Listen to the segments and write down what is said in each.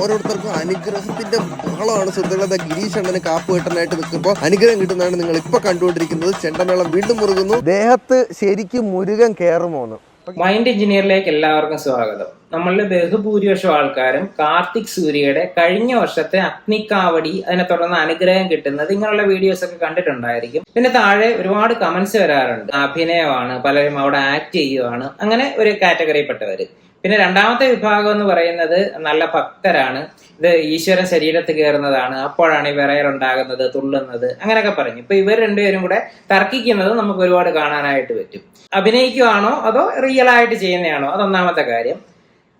ഓരോരുത്തർക്കും അനുഗ്രഹത്തിന്റെ ബഹളമാണ് സുഹൃത്തുക്കളെ. ഗിരീഷ് അണ്ണന് കാപ്പ് കിട്ടാനായിട്ട് നിൽക്കുമ്പോൾ അനുഗ്രഹം കിട്ടുന്നതാണ് നിങ്ങൾ ഇപ്പൊ കണ്ടുകൊണ്ടിരിക്കുന്നത്. ചെണ്ടമേളം വീണ്ടും മുറുകുന്നു. ദേഹത്ത് ശരിക്കും മുരുകൻ കയറുമോന്ന് മൈൻഡ് എഞ്ചിനീയറിലേക്ക് എല്ലാവർക്കും സ്വാഗതം. നമ്മളുടെ ബഹുഭൂരിപക്ഷം ആൾക്കാരും കാർത്തിക് സൂര്യയുടെ കഴിഞ്ഞ വർഷത്തെ അഗ്നിക്കാവടി അതിനെ തുടർന്ന് അനുഗ്രഹം കിട്ടുന്നത് ഇങ്ങനെയുള്ള വീഡിയോസ് ഒക്കെ കണ്ടിട്ടുണ്ടായിരിക്കും. പിന്നെ താഴെ ഒരുപാട് കമന്റ്സ് വരാറുണ്ട്. അഭിനയമാണ് പലരും അവിടെ ആക്ട് ചെയ്യുവാണ്. അങ്ങനെ ഒരു കാറ്റഗറിയിൽപ്പെട്ടവര് പിന്നെ രണ്ടാമത്തെ വിഭാഗം എന്ന് പറയുന്നത് നല്ല ഭക്തരാണ്. ഇത് ഈശ്വരൻ ശരീരത്ത് കയറുന്നതാണ്. അപ്പോഴാണ് ഈ വിറയറുണ്ടാകുന്നത് തുള്ളുന്നത് അങ്ങനെയൊക്കെ പറഞ്ഞു. ഇപ്പൊ ഇവർ രണ്ടുപേരും കൂടെ തർക്കിക്കുന്നത് നമുക്ക് ഒരുപാട് കാണാനായിട്ട് പറ്റും. അഭിനയിക്കുകയാണോ അതോ റിയൽ ആയിട്ട് ചെയ്യുന്നതാണോ? അതൊന്നാമത്തെ കാര്യം.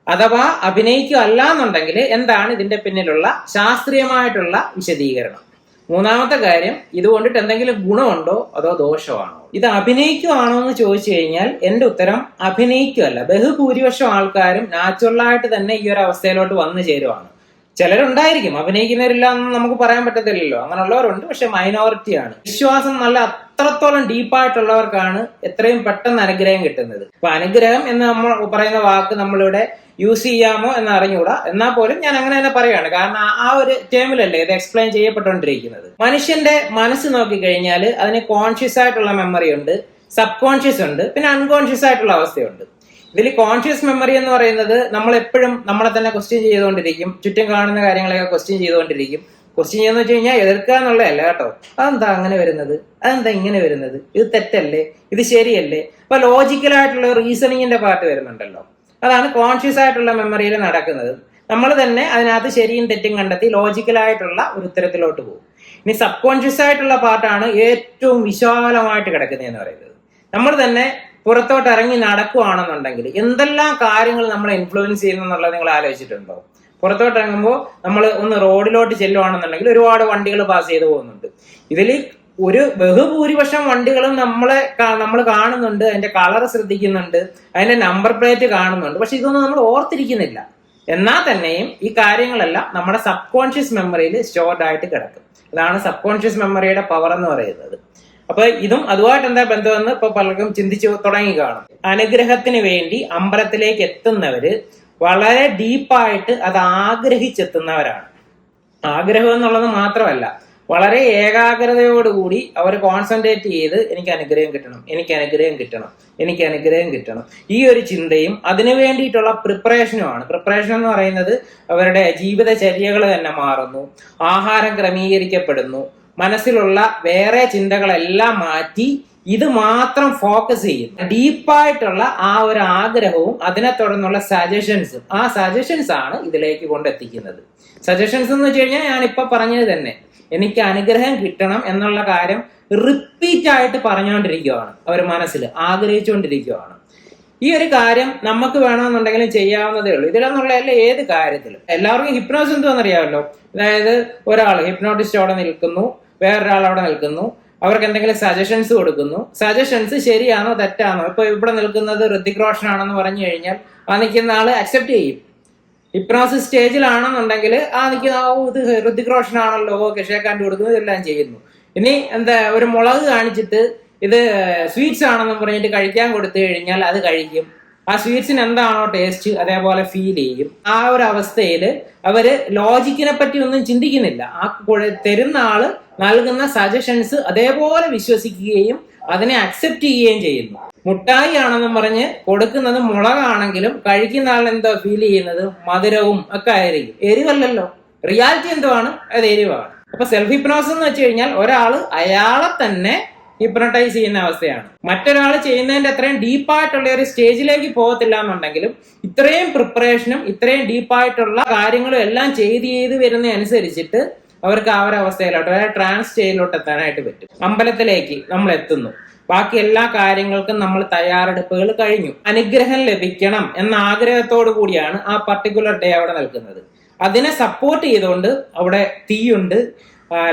അഥവാ അഭിനയിക്കുക അല്ല എന്നുണ്ടെങ്കിൽ എന്താണ് ഇതിന്റെ പിന്നിലുള്ള ശാസ്ത്രീയമായിട്ടുള്ള വിശദീകരണം? മൂന്നാമത്തെ കാര്യം ഇതുകൊണ്ടിട്ട് എന്തെങ്കിലും ഗുണമുണ്ടോ അതോ ദോഷമാണോ? ഇത് അഭിനയിക്കുവാണോ എന്ന് ചോദിച്ചു കഴിഞ്ഞാൽ എന്റെ ഉത്തരം അഭിനയിക്കുമല്ല ബഹുഭൂരിപക്ഷം ആൾക്കാരും നാച്ചുറലായിട്ട് തന്നെ ഈ ഒരു അവസ്ഥയിലോട്ട് വന്നു ചേരുവാണ്. ചിലരുണ്ടായിരിക്കും അഭിനയിക്കുന്നവരില്ല എന്ന് നമുക്ക് പറയാൻ പറ്റത്തില്ലല്ലോ. അങ്ങനെയുള്ളവരുണ്ട് പക്ഷെ മൈനോറിറ്റിയാണ് വിശ്വാസം നല്ല അത്രത്തോളം ഡീപ്പായിട്ടുള്ളവർക്കാണ് എത്രയും പെട്ടെന്ന് അനുഗ്രഹം കിട്ടുന്നത്. അപ്പൊ അനുഗ്രഹം എന്ന് നമ്മൾ പറയുന്ന വാക്ക് നമ്മളിവിടെ യൂസ് ചെയ്യാമോ എന്ന് അറിഞ്ഞുകൂടാ. എന്നാൽ പോലും ഞാൻ അങ്ങനെ തന്നെ പറയുകയാണ്. കാരണം ആ- ഒരു ടേമിലല്ലേ ഇത് എക്സ്പ്ലെയിൻ ചെയ്യപ്പെട്ടുകൊണ്ടിരിക്കുന്നത്. മനുഷ്യന്റെ മനസ്സ് നോക്കിക്കഴിഞ്ഞാൽ അതിന് കോൺഷ്യസ് ആയിട്ടുള്ള മെമ്മറി ഉണ്ട് സബ് കോൺഷ്യസ് ഉണ്ട് പിന്നെ അൺകോൺഷ്യസ് ആയിട്ടുള്ള അവസ്ഥയുണ്ട്. ഇതിൽ കോൺഷ്യസ് മെമ്മറി എന്ന് പറയുന്നത് നമ്മൾ എപ്പോഴും നമ്മളെ തന്നെ ക്വസ്റ്റ്യൻ ചെയ്തുകൊണ്ടിരിക്കും ചുറ്റും കാണുന്ന കാര്യങ്ങളൊക്കെ ക്വസ്റ്റ്യൻ ചെയ്തുകൊണ്ടിരിക്കും. ക്വസ്റ്റ്യൻ ചെയ്യുന്ന വെച്ച് കഴിഞ്ഞാൽ എതിർക്കുക എന്നുള്ളതല്ല കേട്ടോ. അതെന്താ അങ്ങനെ വരുന്നത്? അതെന്താ ഇങ്ങനെ വരുന്നത്? ഇത് തെറ്റല്ലേ? ഇത് ശരിയല്ലേ? അപ്പൊ ലോജിക്കലായിട്ടുള്ള റീസണിങ്ങിന്റെ പാർട്ട് വരുന്നുണ്ടല്ലോ. അതാണ് കോൺഷ്യസ് ആയിട്ടുള്ള മെമ്മറിയിൽ നടക്കുന്നത്. നമ്മൾ തന്നെ അതിനകത്ത് ശരിയും തെറ്റും കണ്ടെത്തി ലോജിക്കലായിട്ടുള്ള ഒരു ഉത്തരത്തിലോട്ട് പോകും. ഇനി സബ് കോൺഷ്യസ് ആയിട്ടുള്ള പാർട്ടാണ് ഏറ്റവും വിശാലമായിട്ട് കിടക്കുന്നതെന്ന് പറയുന്നത്. നമ്മൾ തന്നെ പുറത്തോട്ട് ഇറങ്ങി നടക്കുകയാണെന്നുണ്ടെങ്കിൽ എന്തെല്ലാം കാര്യങ്ങൾ നമ്മളെ ഇൻഫ്ലുവൻസ് ചെയ്യുന്നു എന്നുള്ളത് നിങ്ങൾ ആലോചിച്ചിട്ടുണ്ടോ? പുറത്തോട്ട് ഇറങ്ങുമ്പോൾ നമ്മൾ ഒന്ന് റോഡിലോട്ട് ചെല്ലുവാണെന്നുണ്ടെങ്കിൽ ഒരുപാട് വണ്ടികൾ പാസ് ചെയ്തു പോകുന്നുണ്ട്. ഇതിൽ ഒരു ബഹുഭൂരിപക്ഷം വണ്ടികളും നമ്മളെ നമ്മൾ കാണുന്നുണ്ട് അതിന്റെ കളർ ശ്രദ്ധിക്കുന്നുണ്ട് അതിന്റെ നമ്പർ പ്ലേറ്റ് കാണുന്നുണ്ട്. പക്ഷെ ഇതൊന്നും നമ്മൾ ഓർത്തിരിക്കുന്നില്ല. എന്നാൽ തന്നെയും ഈ കാര്യങ്ങളെല്ലാം നമ്മുടെ സബ് കോൺഷ്യസ് മെമ്മറിയിൽ സ്റ്റോർഡ് ആയിട്ട് കിടക്കും. അതാണ് സബ് കോൺഷ്യസ് മെമ്മറിയുടെ പവർ എന്ന് പറയുന്നത്. അപ്പൊ ഇതും അതുമായിട്ട് എന്താ ബന്ധമെന്ന് ഇപ്പൊ പലർക്കും ചിന്തിച്ചു തുടങ്ങി കാണും. അനുഗ്രഹത്തിന് വേണ്ടി അമ്പലത്തിലേക്ക് എത്തുന്നവര് വളരെ ഡീപ്പായിട്ട് അത് ആഗ്രഹിച്ചെത്തുന്നവരാണ്. ആഗ്രഹം എന്നുള്ളത് മാത്രമല്ല വളരെ ഏകാഗ്രതയോടുകൂടി അവർ കോൺസെൻട്രേറ്റ് ചെയ്ത് എനിക്ക് അനുഗ്രഹം കിട്ടണം എനിക്ക് അനുഗ്രഹം കിട്ടണം എനിക്ക് അനുഗ്രഹം കിട്ടണം. ഈ ഒരു ചിന്തയും അതിനു വേണ്ടിയിട്ടുള്ള പ്രിപ്പറേഷനുമാണ് പ്രിപ്പറേഷൻ എന്ന് പറയുന്നത് അവരുടെ ജീവിതചര്യകൾ തന്നെ മാറുന്നു ആഹാരം ക്രമീകരിക്കപ്പെടുന്നു മനസ്സിലുള്ള വേറെ ചിന്തകളെല്ലാം മാറ്റി ഇത് മാത്രം ഫോക്കസ് ചെയ്യും ഡീപ്പായിട്ടുള്ള ആ ഒരു ആഗ്രഹവും അതിനെ തുടർന്നുള്ള സജഷൻസും ആ സജഷൻസ് ആണ് ഇതിലേക്ക് കൊണ്ടെത്തിക്കുന്നത്. സജഷൻസ് എന്ന് വെച്ച് കഴിഞ്ഞാൽ ഇപ്പൊ പറഞ്ഞത് തന്നെ എനിക്ക് അനുഗ്രഹം കിട്ടണം എന്നുള്ള കാര്യം റിപ്പീറ്റ് ആയിട്ട് പറഞ്ഞുകൊണ്ടിരിക്കുകയാണ് അവർ മനസ്സിൽ ആഗ്രഹിച്ചുകൊണ്ടിരിക്കുകയാണ് ഈ ഒരു കാര്യം നമുക്ക് വേണമെന്നുണ്ടെങ്കിലും ചെയ്യാവുന്നതേ ഉള്ളൂ. ഇതിലെന്നുള്ള ഏത് കാര്യത്തിലും. എല്ലാവർക്കും ഹിപ്നോസ് എന്തുവെന്നറിയാമല്ലോ അതായത് ഒരാൾ ഹിപ്നോട്ടിസ്റ്റ് അവിടെ നിൽക്കുന്നു വേറൊരാൾ അവിടെ നിൽക്കുന്നു അവർക്ക് എന്തെങ്കിലും സജഷൻസ് കൊടുക്കുന്നു. സജഷൻസ് ശരിയാണോ തെറ്റാണോ? ഇപ്പൊ ഇവിടെ നിൽക്കുന്നത് ഋതിക് റോഷൻ ആണെന്ന് പറഞ്ഞു കഴിഞ്ഞാൽ ആ നിൽക്കുന്ന ആൾ അക്സെപ്റ്റ് ചെയ്യും. ഹിപ്നോസിസ് സ്റ്റേജിലാണെന്നുണ്ടെങ്കിൽ ആ നിൽക്കുന്ന ഇത് ഹൃതിക് റോഷൻ ആണല്ലോ ഓക്കെ ഷേക്കാണ്ട് കൊടുക്കുന്നത് ഇതെല്ലാം ചെയ്യുന്നു. ഇനി എന്താ ഒരു മുളക് കാണിച്ചിട്ട് ഇത് സ്വീറ്റ്സ് ആണെന്ന് പറഞ്ഞിട്ട് കഴിക്കാൻ കൊടുത്തു കഴിഞ്ഞാൽ അത് കഴിക്കും. ആ സ്വീറ്റ്സിന് എന്താണോ ടേസ്റ്റ് അതേപോലെ ഫീൽ ചെയ്യും. ആ ഒരു അവസ്ഥയിൽ അവർ ലോജിക്കിനെ പറ്റി ഒന്നും ചിന്തിക്കുന്നില്ല. ആ തരുന്ന ആൾ നൽകുന്ന സജഷൻസ് അതേപോലെ വിശ്വസിക്കുകയും അതിനെ അക്സെപ്റ്റ് ചെയ്യുകയും ചെയ്യുന്നു. മുട്ടായി ആണെന്നും പറഞ്ഞ് കൊടുക്കുന്നത് മുളകാണെങ്കിലും കഴിക്കുന്ന ആൾ എന്തോ ഫീൽ ചെയ്യുന്നത്? മധുരവും ഒക്കെ ആയിരിക്കും. എരിവല്ലല്ലോ. റിയാലിറ്റി എന്തുവാണ്? അത് എരിവാണ്. അപ്പൊ സെൽഫ് ഹിപ്നോസ് എന്ന് വെച്ച് കഴിഞ്ഞാൽ ഒരാൾ അയാളെ തന്നെ ഹിപ്നോട്ടൈസ് ചെയ്യുന്ന അവസ്ഥയാണ്. മറ്റൊരാൾ ചെയ്യുന്നതിന്റെ അത്രയും ഡീപ്പായിട്ടുള്ള ഒരു സ്റ്റേജിലേക്ക് പോകത്തില്ല എന്നുണ്ടെങ്കിലും ഇത്രയും പ്രിപ്പറേഷനും ഇത്രയും ഡീപ്പായിട്ടുള്ള കാര്യങ്ങളും എല്ലാം ചെയ്ത് ചെയ്ത് വരുന്ന അനുസരിച്ചിട്ട് അവർക്ക് ആ ഒരു അവസ്ഥയിലോട്ട് അതായത് ട്രാൻസ് സ്റ്റേജിലോട്ട് എത്താനായിട്ട് പറ്റും. അമ്പലത്തിലേക്ക് നമ്മൾ എത്തുന്നു. ബാക്കി എല്ലാ കാര്യങ്ങൾക്കും നമ്മൾ തയ്യാറെടുപ്പുകൾ കഴിഞ്ഞു. അനുഗ്രഹം ലഭിക്കണം എന്ന ആഗ്രഹത്തോടു കൂടിയാണ് ആ പർട്ടിക്കുലർ ഡേ അവിടെ നൽകുന്നത് അതിനെ സപ്പോർട്ട് ചെയ്തുകൊണ്ട് അവിടെ തീയുണ്ട്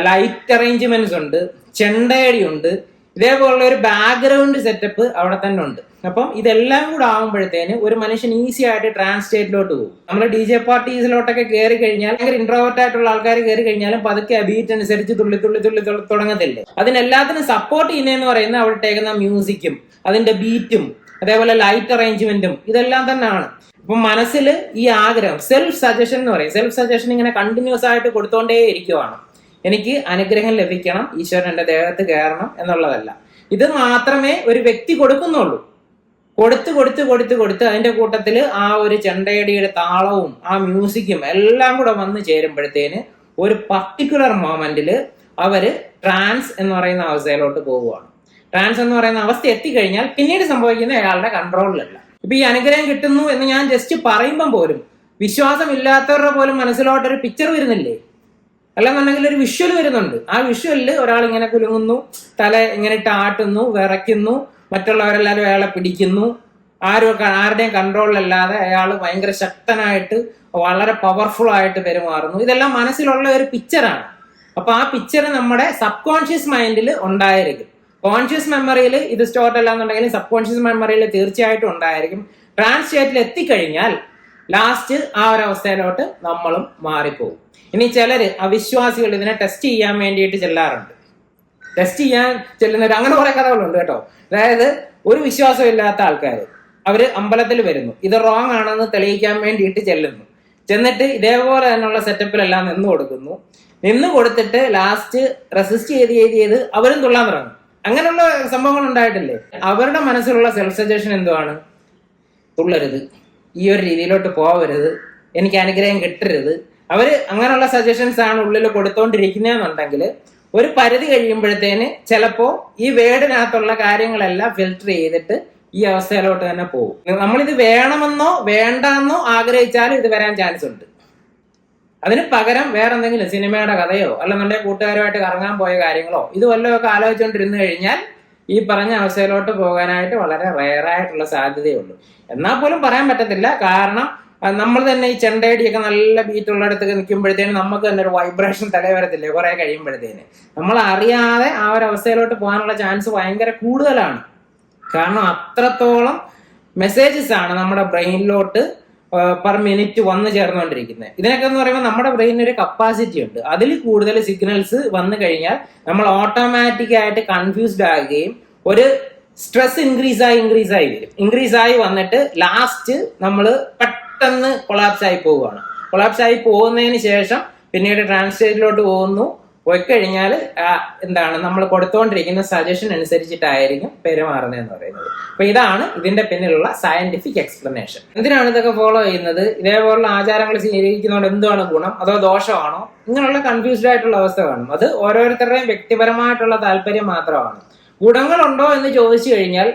ലൈറ്റ് അറേഞ്ച്മെന്റ്സ് ഉണ്ട് ചെണ്ടയടി ഉണ്ട് ഇതേപോലുള്ള ഒരു ബാക്ക്ഗ്രൗണ്ട് സെറ്റപ്പ് അവിടെ തന്നെ ഉണ്ട്. അപ്പം ഇതെല്ലാം കൂടെ ആകുമ്പോഴത്തേന് ഒരു മനുഷ്യൻ ഈസി ആയിട്ട് ട്രാൻസ് സ്റ്റേറ്റിലോട്ട് പോകും. നമ്മൾ ഡി ജെ പാർട്ടീസിലോട്ടൊക്കെ കയറി കഴിഞ്ഞാൽ ഭയങ്കര ഇൻട്രോവേർട്ട് ആയിട്ടുള്ള ആൾക്കാർ കയറി കഴിഞ്ഞാലും പതുക്കെ ബീറ്റ് അനുസരിച്ച് തുള്ളി തുള്ളി തുള്ളി തുടങ്ങത്തില്ലേ? അതിനെല്ലാത്തിനും സപ്പോർട്ട് ചെയ്യുന്നതെന്ന് പറയുന്നത് അവിടെ ടേക്കുന്ന മ്യൂസിക്കും അതിന്റെ ബീറ്റും അതേപോലെ ലൈറ്റ് അറേഞ്ച്മെന്റും ഇതെല്ലാം തന്നെയാണ് അപ്പൊ മനസ്സിൽ ഈ ആഗ്രഹം സെൽഫ് സജഷൻ എന്ന് പറയും. സെൽഫ് സജഷൻ ഇങ്ങനെ കണ്ടിന്യൂസ് ആയിട്ട് കൊടുത്തോണ്ടേ ഇരിക്കുവാണ്. എനിക്ക് അനുഗ്രഹം ലഭിക്കണം ഈശ്വരൻ എന്റെ ദേഹത്ത് കയറണം എന്നുള്ളതല്ല. ഇത് മാത്രമേ ഒരു വ്യക്തി കൊടുക്കുന്നുള്ളൂ. കൊടുത്ത് കൊടുത്ത് കൊടുത്ത് കൊടുത്ത് അതിന്റെ കൂട്ടത്തിൽ ആ ഒരു ചെണ്ടയടിയുടെ താളവും ആ മ്യൂസിക്കും എല്ലാം കൂടെ വന്ന് ചേരുമ്പോഴത്തേന് ഒരു പർട്ടിക്കുലർ മൊമെന്റിൽ അവർ ട്രാൻസ് എന്ന് പറയുന്ന അവസ്ഥയിലോട്ട് പോവുകയാണ്. ട്രാൻസ് എന്ന് പറയുന്ന അവസ്ഥ എത്തിക്കഴിഞ്ഞാൽ പിന്നീട് സംഭവിക്കുന്ന അയാളുടെ കൺട്രോളിലല്ല ഇപ്പൊ ഈ അനുഗ്രഹം കിട്ടുന്നു എന്ന് ഞാൻ ജസ്റ്റ് പറയുമ്പം പോലും വിശ്വാസമില്ലാത്തവരുടെ പോലും മനസ്സിലോട്ടൊരു പിക്ചർ വരുന്നില്ലേ? അല്ലെന്നുണ്ടെങ്കിൽ ഒരു വിഷ്വൽ വരുന്നുണ്ട്. ആ വിഷ്വലിൽ ഒരാൾ ഇങ്ങനെ കുലുങ്ങുന്നു തല ഇങ്ങനെ ഇട്ട് ആട്ടുന്നു വിറയ്ക്കുന്നു മറ്റുള്ളവരെല്ലാവരും അയാളെ പിടിക്കുന്നു. ആരും ആരുടെയും കൺട്രോളിലല്ലാതെ അയാൾ ഭയങ്കര ശക്തനായിട്ട് വളരെ പവർഫുൾ ആയിട്ട് പെരുമാറുന്നു. ഇതെല്ലാം മനസ്സിലുള്ള ഒരു പിക്ചറാണ് അപ്പൊ ആ പിക്ചർ നമ്മുടെ സബ് കോൺഷ്യസ് മൈൻഡിൽ ഉണ്ടായിരിക്കും. കോൺഷ്യസ് മെമ്മറിയിൽ ഇത് സ്റ്റോർഡ് അല്ല എന്നുണ്ടെങ്കിൽ സബ് കോൺഷ്യസ് മെമ്മറിയിൽ തീർച്ചയായിട്ടും ഉണ്ടായിരിക്കും. ട്രാൻസ് സ്റ്റേറ്റിൽ എത്തിക്കഴിഞ്ഞാൽ ലാസ്റ്റ് ആ ഒരു അവസ്ഥയിലോട്ട് നമ്മളും മാറിപ്പോകും. ഇനി ചിലര് അവിശ്വാസികൾ ഇതിനെ ടെസ്റ്റ് ചെയ്യാൻ വേണ്ടിയിട്ട് ചെല്ലാറുണ്ട്. ടെസ്റ്റ് ചെയ്യാൻ ചെല്ലുന്നവർ അങ്ങനെ കുറെ കഥകളുണ്ട് കേട്ടോ. അതായത് ഒരു വിശ്വാസം ഇല്ലാത്ത ആൾക്കാർ അവർ അമ്പലത്തിൽ വരുന്നു. ഇത് റോങ് ആണെന്ന് തെളിയിക്കാൻ വേണ്ടിയിട്ട് ചെല്ലുന്നു. ചെന്നിട്ട് ഇതേപോലെ തന്നെയുള്ള സെറ്റപ്പിലെല്ലാം നിന്ന് കൊടുക്കുന്നു. നിന്ന് കൊടുത്തിട്ട് ലാസ്റ്റ് റെസിസ്റ്റ് ചെയ്ത് ചെയ്ത് ചെയ്ത് അവരും തുള്ളാൻ തുടങ്ങും. അങ്ങനെയുള്ള സംഭവങ്ങൾ ഉണ്ടായിട്ടില്ലേ? അവരുടെ മനസ്സിലുള്ള സെൽഫ് സജഷൻ എന്തുവാണ്? തുള്ളരുത്. ഈ ഒരു രീതിയിലോട്ട് പോവരുത്. എനിക്ക് അനുഗ്രഹം കിട്ടരുത്. അവർ അങ്ങനെയുള്ള സജഷൻസ് ആണ് ഉള്ളിൽ കൊടുത്തോണ്ടിരിക്കുന്നതെന്നുണ്ടെങ്കിൽ ഒരു പരിധി കഴിയുമ്പോഴത്തേന് ചിലപ്പോ ഈ വേടിനകത്തുള്ള കാര്യങ്ങളെല്ലാം ഫിൽട്ടർ ചെയ്തിട്ട് ഈ അവസ്ഥയിലോട്ട് തന്നെ പോകും. നമ്മളിത് വേണമെന്നോ വേണ്ടെന്നോ ആഗ്രഹിച്ചാലും ഇത് വരാൻ ചാൻസ് ഉണ്ട്. അതിന് പകരം വേറെ എന്തെങ്കിലും സിനിമയുടെ കഥയോ അല്ലെന്നുണ്ടെങ്കിൽ കൂട്ടുകാരുമായിട്ട് കറങ്ങാൻ പോയ കാര്യങ്ങളോ ഇത് വല്ലതൊക്കെ ആലോചിച്ചുകൊണ്ടിരുന്നു കഴിഞ്ഞാൽ ഈ പറഞ്ഞ അവസ്ഥയിലോട്ട് പോകാനായിട്ട് വളരെ റയറായിട്ടുള്ള സാധ്യതയുള്ളൂ എന്നാൽ പോലും പറയാൻ പറ്റത്തില്ല. കാരണം നമ്മൾ തന്നെ ഈ ചെണ്ടയടിയൊക്കെ നല്ല ബീറ്റ് ഉള്ളിടത്തൊക്കെ നിൽക്കുമ്പോഴത്തേന് നമുക്ക് തന്നെ ഒരു വൈബ്രേഷൻ തലേ വരത്തില്ലേ കുറെ കഴിയുമ്പോഴത്തേന്. നമ്മൾ അറിയാതെ ആ ഒരു അവസ്ഥയിലോട്ട് പോകാനുള്ള ചാൻസ് ഭയങ്കര കൂടുതലാണ്. കാരണം അത്രത്തോളം മെസ്സേജസ് ആണ് നമ്മുടെ ബ്രെയിനിലോട്ട് പെർ മിനിറ്റ് വന്നു ചേർന്നുകൊണ്ടിരിക്കുന്നത്. ഇതിനൊക്കെ എന്ന് പറയുമ്പോൾ നമ്മുടെ ബ്രെയിനിന് ഒരു കപ്പാസിറ്റി ഉണ്ട്. അതിൽ കൂടുതൽ സിഗ്നൽസ് വന്നു കഴിഞ്ഞാൽ നമ്മൾ ഓട്ടോമാറ്റിക്കായിട്ട് കൺഫ്യൂസ്ഡ് ആകുകയും ഒരു സ്ട്രെസ് ഇൻക്രീസ് ആയി ഇൻക്രീസ് ആയി വരും. ഇൻക്രീസ് ആയി വന്നിട്ട് ലാസ്റ്റ് നമ്മൾ പെട്ടെന്ന് കൊളാപ്സ് ആയി പോവുകയാണ്. കൊളാപ്സ് ആയി പോകുന്നതിന് ശേഷം പിന്നീട് ട്രാൻസ്ലേറ്റിലോട്ട് പോകുന്നു. പോയി കഴിഞ്ഞാൽ എന്താണ് നമ്മൾ കൊടുത്തുകൊണ്ടിരിക്കുന്ന സജഷൻ അനുസരിച്ചിട്ടായിരിക്കും പെരുമാറുന്നത് എന്ന് പറയുന്നത്. അപ്പൊ ഇതാണ് ഇതിന്റെ പിന്നിലുള്ള സയന്റിഫിക് എക്സ്പ്ലനേഷൻ എന്തിനാണ് ഇതൊക്കെ ഫോളോ ചെയ്യുന്നത്? ഇതേപോലുള്ള ആചാരങ്ങൾ സ്വീകരിക്കുന്നതുകൊണ്ട് എന്താണ് ഗുണം? അതോ ദോഷമാണോ? ഇങ്ങനെയുള്ള കൺഫ്യൂസ്ഡ് ആയിട്ടുള്ള അവസ്ഥ കാണും. അത് ഓരോരുത്തരുടെയും വ്യക്തിപരമായിട്ടുള്ള താല്പര്യം മാത്രമാണ്. ഗുണങ്ങളുണ്ടോ എന്ന് ചോദിച്ചു കഴിഞ്ഞാൽ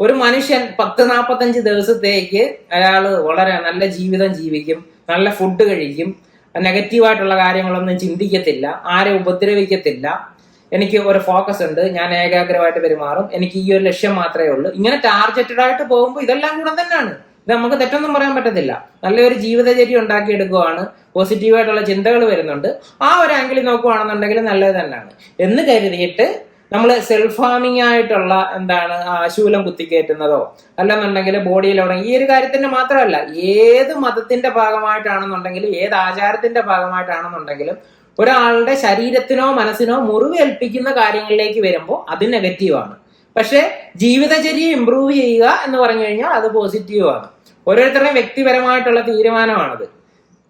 ഒരു മനുഷ്യൻ പത്ത് നാൽപ്പത്തഞ്ച് ദിവസത്തേക്ക് അയാൾ വളരെ നല്ല ജീവിതം ജീവിക്കും നല്ല ഫുഡ് കഴിക്കും. നെഗറ്റീവായിട്ടുള്ള കാര്യങ്ങളൊന്നും ചിന്തിക്കത്തില്ല ആരെ ഉപദ്രവിക്കത്തില്ല. എനിക്ക് ഒരു ഫോക്കസ് ഉണ്ട് ഞാൻ ഏകാഗ്രമായിട്ട് പെരുമാറും. എനിക്ക് ഈ ഒരു ലക്ഷ്യം മാത്രമേ ഉള്ളൂ. ഇങ്ങനെ ടാർഗറ്റഡ് ആയിട്ട് പോകുമ്പോൾ ഇതെല്ലാം ഗുണം തന്നെയാണ്. ഇത് നമുക്ക് തെറ്റൊന്നും പറയാൻ പറ്റത്തില്ല. നല്ലൊരു ജീവിതചര്യ ഉണ്ടാക്കിയെടുക്കുവാണ്. പോസിറ്റീവായിട്ടുള്ള ചിന്തകൾ വരുന്നുണ്ട്. ആ ഒരു ആംഗിളിൽ നോക്കുകയാണെന്നുണ്ടെങ്കിൽ നല്ലത് തന്നെയാണ്. എന്ന് കരുതിയിട്ട് നമ്മൾ സെൽഫ് ഹാമിങ് ആയിട്ടുള്ള എന്താണ് ശൂലം കുത്തിക്കയറ്റുന്നതോ അല്ലെന്നുണ്ടെങ്കിൽ ബോഡിയിൽ എവിടെ ഈ ഒരു കാര്യത്തിന്റെ മാത്രമല്ല ഏത് മതത്തിന്റെ ഭാഗമായിട്ടാണെന്നുണ്ടെങ്കിലും ഏത് ആചാരത്തിന്റെ ഭാഗമായിട്ടാണെന്നുണ്ടെങ്കിലും ഒരാളുടെ ശരീരത്തിനോ മനസ്സിനോ മുറിവേൽപ്പിക്കുന്ന കാര്യങ്ങളിലേക്ക് വരുമ്പോൾ അത് നെഗറ്റീവാണ് പക്ഷേ ജീവിതചര്യ ഇമ്പ്രൂവ് ചെയ്യുക എന്ന് പറഞ്ഞു കഴിഞ്ഞാൽ അത് പോസിറ്റീവാണ് ഓരോരുത്തരുടെയും വ്യക്തിപരമായിട്ടുള്ള തീരുമാനമാണത്.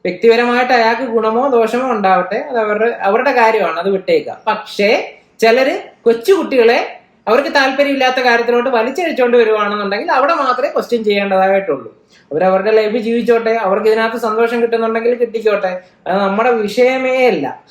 വ്യക്തിപരമായിട്ട് അയാൾക്ക് ഗുണമോ ദോഷമോ ഉണ്ടാവട്ടെ അത് അവരുടെ അവരുടെ കാര്യമാണ് അത് വിട്ടേക്കുക. പക്ഷേ ചിലര് കൊച്ചുകുട്ടികളെ അവർക്ക് താല്പര്യമില്ലാത്ത കാര്യത്തിലോട്ട് വലിച്ചഴിച്ചുകൊണ്ട് വരുവാണെന്നുണ്ടെങ്കിൽ അവിടെ മാത്രമേ ക്വസ്റ്റ്യൻ ചെയ്യേണ്ടതായിട്ടുള്ളൂ. അവരവരുടെ ലൈഫ് ജീവിച്ചോട്ടെ അവർക്ക് ഇതിനകത്ത് സന്തോഷം കിട്ടുന്നുണ്ടെങ്കിൽ കിട്ടിക്കോട്ടെ. അത് നമ്മുടെ വിഷയമേ അല്ല.